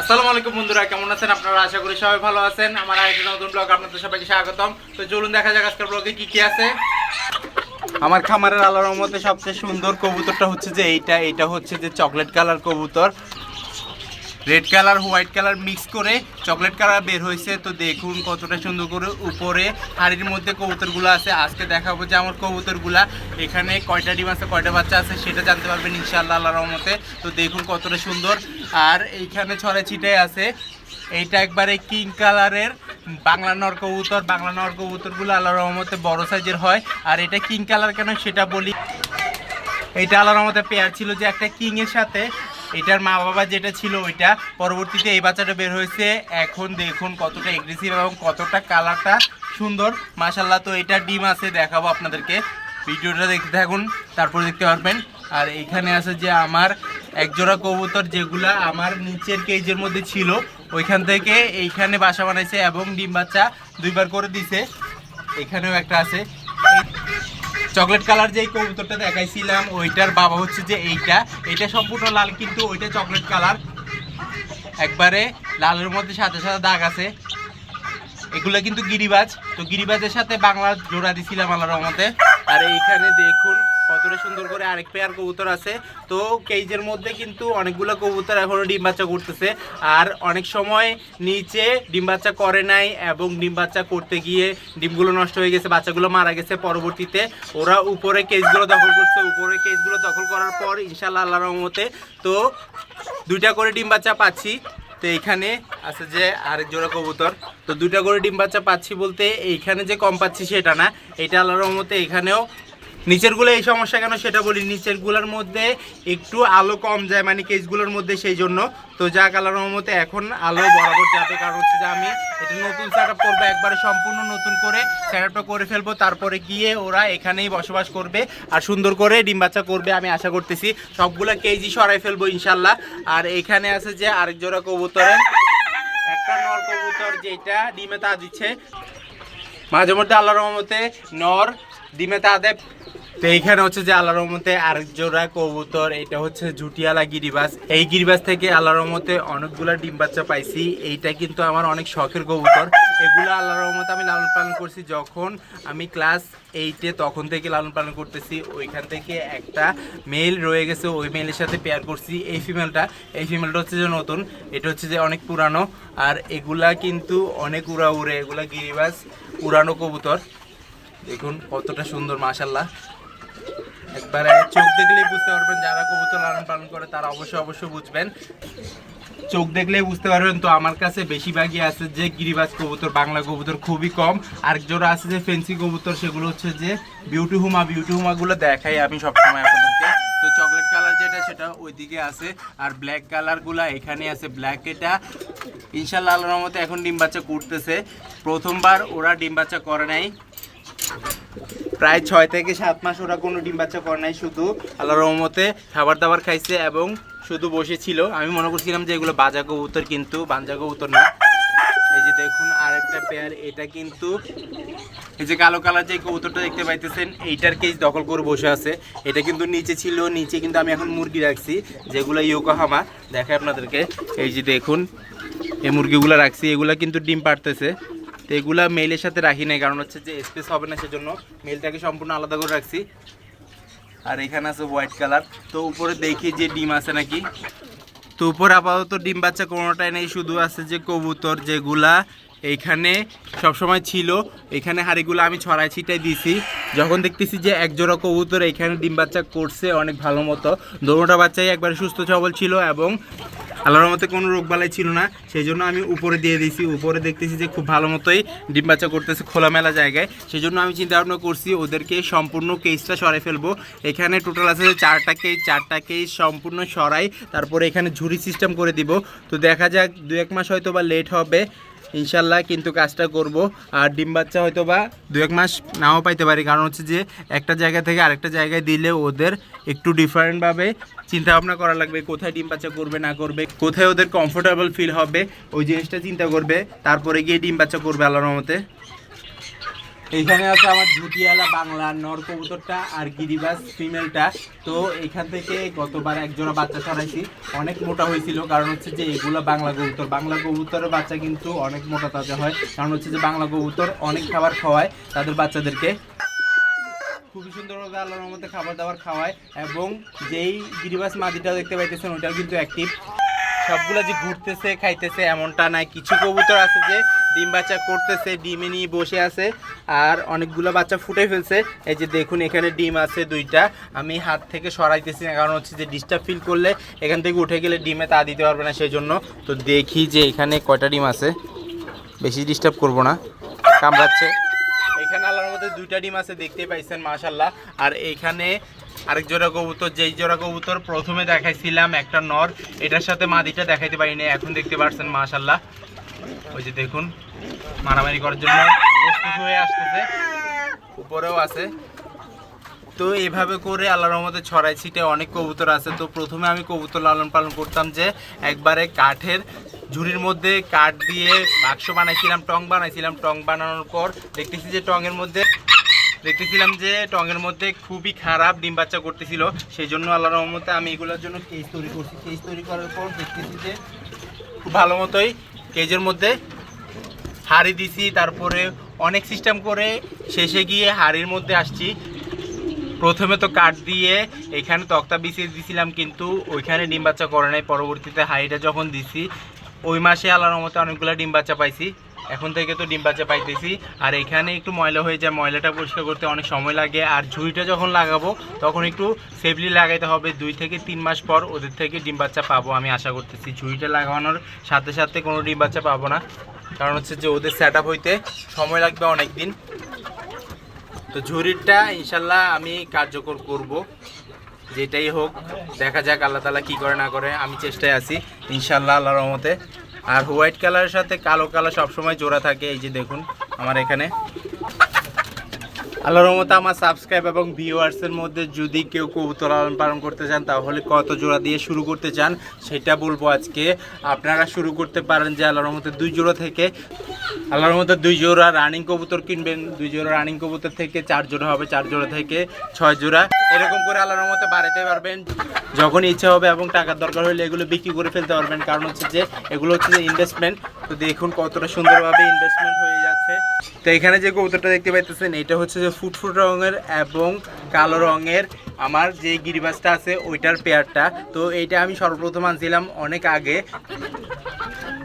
আসসালামু আলাইকুম বন্ধুরা, কেমন আছেন আপনারা? আশা করি সবাই ভালো আছেন। আমার আরেকটা নতুন ব্লগ আপনাদের সবাইকে স্বাগতম। তো চলুন দেখা যাক আজকের ব্লগে কি কি আছে। আমার খামারের আলোর মধ্যে সবচেয়ে সুন্দর কবুতরটা হচ্ছে যে এইটা। এটা হচ্ছে যে চকলেট কালার কবুতর। Red colour white colour mix করে চকলেট কালার বের হয়েছে। তো দেখুন কতটা সুন্দর করে উপরে হাড়ির মধ্যে কবুতরগুলো আছে। আজকে দেখাবো যে আমার কবুতরগুলা। এখানে কয়টা ডিম আছে, কয়টা বাচ্চা আছে সেটা জানতে পারবেন ইনশাআল্লাহ আল্লাহর রহমতে। তো দেখুন কতটা সুন্দর। আর এইখানে ছড়ে ছিটাই আছে। এইটা একবারে কিং কালারের বাংলা নর কবুতর। বাংলা নর কবুতরগুলো আল্লাহর রহমতে বড় সাইজের হয়। আর এটা কিং কালার কেন সেটা বলি। এইটা আল্লাহর রহমতে পেয়ার ছিল যে একটা কিংয়ের সাথে এটার মা বাবা যেটা ছিল ওইটা পরবর্তীতে এই বাচ্চাটা বের হয়েছে। এখন দেখুন কতটা এগ্রেসিভ এবং কতটা কালারটা সুন্দর। মাশাল্লাহ তো এটা ডিম আছে, দেখাবো আপনাদেরকে। ভিডিওটা দেখতে থাকুন, তারপর দেখতে পারবেন। আর এখানে আছে যে আমার একজোড়া কবুতর যেগুলা আমার নিচের কেজের মধ্যে ছিল, ওইখান থেকে এইখানে বাসা বানাইছে এবং ডিম বাচ্চা দুইবার করে দিছে। এখানেও একটা আছে। চকলেট কালার যে কবুতরটা দেখাইছিলাম, ওইটার বাবা হচ্ছে যে এইটা। এটা সম্পূর্ণ লাল, কিন্তু ওইটা চকলেট কালার। একবারে লালের মধ্যে সাদা সাদা দাগ আছে। এগুলো কিন্তু গিরিবাজ। তো গিরিবাজের সাথে বাংলার জোড়া দিছিলাম আল্লাহ রহমতে। আর এইখানে দেখুন কতটা সুন্দর করে আরেক পেয়ার কবুতর আছে। তো কেজের মধ্যে কিন্তু অনেকগুলো কবুতর এখনও ডিম বাচ্চা করতেছে। আর অনেক সময় নিচে ডিম বাচ্চা করে নাই এবং ডিম বাচ্চা করতে গিয়ে ডিমগুলো নষ্ট হয়ে গেছে, বাচ্চাগুলো মারা গেছে। পরবর্তীতে ওরা উপরে কেজগুলো দখল করছে। উপরে কেজগুলো দখল করার পর ইনশাল্লাহ আল্লাহ রহমতে তো দুইটা করে ডিম বাচ্চা পাচ্ছি। তো এইখানে আছে যে আরেক জোড়া কবুতর। তো দুইটা করে ডিম বাচ্চা পাচ্ছি বলতে এইখানে যে কম পাচ্ছি সেটা না। এটা আল্লাহর রহমতে এখানেও নিচেরগুলো এই সমস্যা কেন সেটা বলি। নিচেরগুলোর মধ্যে একটু আলো কম যায় মানে কেসগুলোর মধ্যে সেই জন্য। তো যা কালার রহমতে এখন আলো বরাবর যাবে। কারণ হচ্ছে যে আমি এটা নতুন সেট আপ করব, একবারে সম্পূর্ণ নতুন করে সেট আপটা করে ফেলব। তারপরে গিয়ে ওরা এখানেই বসবাস করবে আর সুন্দর করে ডিম বাচ্চা করবে আমি আশা করতেছি। সবগুলো কেজি সরাই ফেলব ইনশাল্লাহ। আর এখানে আছে যে আরেক জোড়া কবুতরের একটা নর কবুতর যেটা ডিমে তা দিচ্ছে। মাঝে মধ্যে আল্লাহ রহমতে নর ডিমে তা দেয়। তো এইখানে হচ্ছে যে আল্লাহ রহমতে আরেক জোড়া কবুতর এটা হচ্ছে জুটিয়ালা গিরিবাস। এই গিরিবাস থেকে আল্লাহ রহমতে অনেকগুলা ডিম বাচ্চা পাইছি। এইটা কিন্তু আমার অনেক শখের কবুতর। এগুলো আল্লাহ রহমতে আমি লালন পালন করছি যখন আমি ক্লাস এইটে তখন থেকে লালন পালন করতেছি। ওইখান থেকে একটা মেল রয়ে গেছে, ওই মেলের সাথে পেয়ার করছি। এই ফিমেলটা এই ফিমেলটা হচ্ছে যে নতুন। এটা হচ্ছে যে অনেক পুরানো। আর এগুলা কিন্তু অনেক উড়া উড়ে এগুলা গিরিবাস উড়ানো কবুতর। দেখুন কতটা সুন্দর মাশাল্লাহ একবারে চোখ দেখলেই বুঝতে পারবেন যারা কবুতর লালন পালন করে, তারা অবশ্যই অবশ্যই বুঝবেন। চোখ দেখলেই বুঝতে পারবেন। তো আমার কাছে বেশিরভাগই আছে যে গিরিবাজ কবুতর, বাংলা কবুতর খুবই কম। আর জোড়া আছে যে ফেন্সি কবুতর, সেগুলো হচ্ছে যে বিউটি হুমা বিউটি হুমাগুলো দেখাই আমি সবসময় আপনাদেরকে। তো চকলেট কালার যেটা, সেটা ওইদিকে আছে। আর ব্ল্যাক কালারগুলা এখানে আছে। ব্ল্যাক এটা ইনশাল্লাহ আল্লাহর রহমতে এখন ডিম বাচ্চা করতেছে। প্রথমবার ওরা ডিম বাচ্চা করে নাই। প্রায় ছয় থেকে সাত মাস ওরা কোনো ডিম বাচ্চা করে নাই, শুধু আল্লাহ রহমতে খাবার দাবার খাইছে এবং শুধু বসেছিল। আমি মনে করছিলাম যে এগুলো বাজা কবুতর কিন্তু, বাঞ্জা কবুতর না। এই যে দেখুন, আরেকটা পেয়ার এটা কিন্তু এই যে কালো কালার যে কবুতরটা দেখতে পাইতেছেন, এইটার কেজ দখল করে বসে আছে। এটা কিন্তু নিচে ছিল, নিচে কিন্তু আমি এখন মুরগি রাখছি, যেগুলো ইয়োকাহামা। দেখায় আপনাদেরকে। এই যে দেখুন, এই মুরগিগুলো রাখছি, এগুলা কিন্তু ডিম পাড়তেছে। তো এগুলা মেলের সাথে রাখি নাই, কারণ হচ্ছে যে স্পেস হবে না সেজন্য মেলটাকে সম্পূর্ণ আলাদা করে রাখছি। আর এখানে আছে হোয়াইট কালার তো উপরে দেখি যে ডিম আছে নাকি। তো উপরে আপাতত ডিম বাচ্চা কোনোটাই নেই, শুধু আছে যে কবুতর যেগুলা এইখানে সবসময় ছিল। এখানে হাড়িগুলো আমি ছড়াই ছিটাই দিছি। যখন দেখতেছি যে একজোড়া কবুতর এখানে ডিম বাচ্চা করছে অনেক ভালো মতো। দোনোটা বাচ্চাই একবারে সুস্থ সবল ছিল এবং আল্লাহর মতে কোনো রোগ বালাই ছিল না সেই জন্য আমি উপরে দিয়ে দিয়েছি। উপরে দেখতেছি যে খুব ভালো মতোই ডিম বাচ্চা করতেছে খোলামেলা জায়গায়। সেই জন্য আমি চিন্তা ভাবনা করছি, ওদেরকে সম্পূর্ণ কেসটা সরাই ফেলব। এখানে টোটাল আছে চারটা কেস চারটা কেস সম্পূর্ণ সরাই, তারপরে এখানে ঝুড়ি সিস্টেম করে দিব। তো দেখা যাক দু এক মাস হয়তো বা লেট হবে। ইনশাল্লাহ কিন্তু কাজটা করব। আর ডিম বাচ্চা হয়তো বা দু এক মাস নাও পাইতে পারি। কারণ হচ্ছে যে, একটা জায়গা থেকে আরেকটা জায়গায় দিলে ওদের একটু ডিফারেন্টভাবে চিন্তা ভাবনা করা লাগবে, কোথায় ডিম বাচ্চা করবে, না করবে, কোথায় ওদের কমফোর্টেবল ফিল হবে, ওই জিনিসটা চিন্তা করবে, তারপরে গিয়ে ডিম বাচ্চা করবে আল্লাহর মতে এইখানে আছে আমার ঝুটিয়ালা বাংলা নর কবুতরটা আর গিরিবাস ফিমেলটা। তো এখান থেকে গতবার একজোড়া বাচ্চা সরাইছি অনেক মোটা হয়েছিল, কারণ হচ্ছে যে এগুলো বাংলা কবুতর। বাংলা কবুতরের বাচ্চা কিন্তু অনেক মোটা তাজা হয়, কারণ হচ্ছে যে বাংলা কবুতর অনেক খাবার খাওয়ায় তাদের বাচ্চাদেরকে। খুবই সুন্দরভাবে আল্লাহর মধ্যে খাবার দাবার খাওয়ায় এবং যেই গিরিবাস মাদিটা দেখতে পাইতেছেন ওটাও কিন্তু অ্যাক্টিভ সবগুলো যে ঘুরতেছে, খাইতেছে, এমনটা নাই। কিছু কবুতর আছে যে ডিম বাচ্চা করতেছে, ডিমে নিয়ে বসে আছে, আর অনেকগুলো বাচ্চা ফুটে ফেলছে। এই যে দেখুন, এখানে ডিম আছে দুইটা। আমি হাত থেকে সরাইতেছি না, কারণ হচ্ছে যে ডিস্টার্ব ফিল করলে এখান থেকে উঠে গেলে ডিমে তা দিতে পারবে না সেই জন্য তো দেখি যে এখানে কয়টা ডিম আছে। বেশি ডিস্টার্ব করব না। কামড়াচ্ছে। এখানে আল্লাহর মধ্যে দুইটা ডিম আছে দেখতেই পাইছেন মাশাল্লাহ আর এইখানে আরেক জোড়া কবুতর, যেই জোড়া কবুতর প্রথমে দেখাইছিলাম, একটা নর। এটার সাথে মাদিটা দেখাইতে পারিনি, এখন দেখতে পাচ্ছেন মাশাল্লাহ ওই যে দেখুন, মারামারি করার জন্য প্রস্তুত হয়ে আসতেছে। উপরেও আছে। তো এইভাবে করে আল্লাহর রহমতে ছড়াই ছিটে অনেক কবুতর আছে। তো প্রথমে আমি কবুতর লালন পালন করতাম যে একবারে কাঠের ঝুড়ির মধ্যে কাঠ দিয়ে বাক্স বানাইছিলাম, টং বানাইছিলাম। টং বানানোর পর দেখতেছি যে টঙের মধ্যে দেখতেছিলাম যে টঙের মধ্যে খুবই খারাপ ডিম বাচ্চা করতেছিল। সেই জন্য আল্লাহর রহমতে আমি এগুলোর জন্য কেজ তৈরি করছি। কেজ তৈরি করার পর দেখতেছি যে খুব ভালো মতোই কেজের মধ্যে হাড়ি দিছি, তারপরে অনেক সিস্টেম করে শেষে গিয়ে হাড়ির মধ্যে আসছি। প্রথমে তো কাঠ দিয়ে এখানে তক্তা বিছিয়ে দিছিলাম, কিন্তু ওইখানে ডিম বাচ্চা করে নাই। পরবর্তীতে হাড়িটা যখন দিছি, ওই মাসে আলার মতো অনেকগুলো ডিম বাচ্চা পাইছি। এখন থেকে তো ডিম বাচ্চা পাইতেছি। আর এখানে একটু ময়লা হয়ে যায়, ময়লাটা পরিষ্কার করতে অনেক সময় লাগে। আর ঝুড়িটা যখন লাগাবো, তখন একটু সেফলি লাগাইতে হবে। দুই থেকে তিন মাস পর ওদের থেকে ডিম বাচ্চা পাবো আমি আশা করতেছি। ঝুড়িটা লাগানোর সাথে সাথে কোনো ডিম বাচ্চা পাবো না। কারণ হচ্ছে যে ওদের সেট হইতে সময় লাগবে অনেক দিন তো ঝুড়িটা ইনশাল্লাহ আমি কার্যকর করব। যেটাই হোক, দেখা যাক আল্লাহ তালা কী করে না করে। আমি চেষ্টায় আছি। ইনশাল্লাহ, আল্লাহর রহমতে আর হোয়াইট কালারের সাথে কালো কালার সবসময় জোড়া থাকে এই যে দেখুন আমার এখানে। আল্লাহর রহমতে আমার সাবস্ক্রাইব এবং ভিউয়ার্সের মধ্যে যদি কেউ কবুতর লালন পালন করতে চান, তাহলে কত জোড়া দিয়ে শুরু করতে চান, সেটা বলব আজকে। আপনারা শুরু করতে পারেন যে আল্লাহর রহমতে দুই জোড়া থেকে। আল্লাহর মধ্যে দুই জোড়া রানিং কবুতর কিনবেন, দুই জোড়া রানিং কবুতর থেকে চার জোড়া হবে, চার জোড়া থেকে ছয় জোড়া। এরকম করে আল্লাহর মধ্যে বাড়াতে পারবেন। যখন ইচ্ছা হবে এবং টাকার দরকার হলে এগুলো বিক্রি করে ফেলতে পারবেন। কারণ হচ্ছে যে, এগুলো হচ্ছে যে ইনভেস্টমেন্ট তো দেখুন কতটা সুন্দরভাবে ইনভেস্টমেন্ট হয়ে যাচ্ছে। তো এখানে যে কবুতরটা দেখতে পাইতেছেন, এটা হচ্ছে যে ফুটফুট রঙের এবং কালো রঙের আমার যে গিরিবাসটা আছে, ওইটার পেয়ারটা তো এইটা আমি সর্বপ্রথম আনছিলাম অনেক আগে।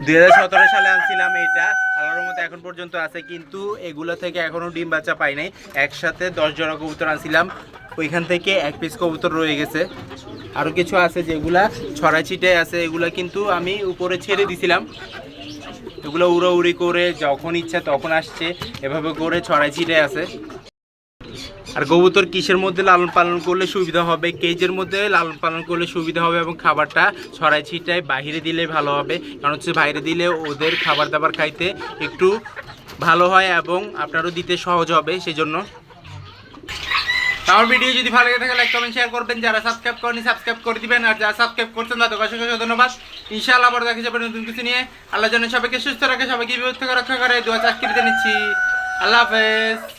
দুই হাজার সতেরো সালে আনছিলাম এটা আল্লাহর মতো এখন পর্যন্ত আছে, কিন্তু এগুলো থেকে এখনও ডিম বাচ্চা পাই নাই। একসাথে দশ জোড়া কবুতর আনছিলাম। ওইখান থেকে এক পিস কবুতর রয়ে গেছে। আরও কিছু আছে যেগুলা ছড়া ছিটে আছে, এগুলা কিন্তু আমি উপরে ছেড়ে দিছিলাম। এগুলো উড়োউড়ি করে যখন ইচ্ছা তখন আসছে। এভাবে করে ছড়াই ছিটে আছে। আর কবুতর কিসের মধ্যে লালন পালন করলে সুবিধা হবে? কেজের মধ্যে লালন পালন করলে সুবিধা হবে এবং খাবারটা ছড়াই ছিটায় বাইরে দিলে ভালো হবে। কারণ হচ্ছে বাইরে দিলে ওদের খাবার দাবার খাইতে একটু ভালো হয় এবং আপনারও দিতে সহজ হবে সেই জন্য আমার ভিডিও যদি ভালো লাগে থাকে লাইক কমেন্ট শেয়ার করবেন। যারা সাবস্ক্রাইব করেনি সাবস্ক্রাইব করে দিবেন। আর যারা সাবস্ক্রাইব করছেন, তাদের অসংখ্য ধন্যবাদ। ইনশাআল্লাহ আবার দেখা যাবে নতুন কিছু নিয়ে। আল্লাহ যেন সবাইকে সুস্থ রাখে, সবাইকে থেকে রক্ষা করে। দোয়া চাকরিতে নিচ্ছি আল্লাহ হাফেজ।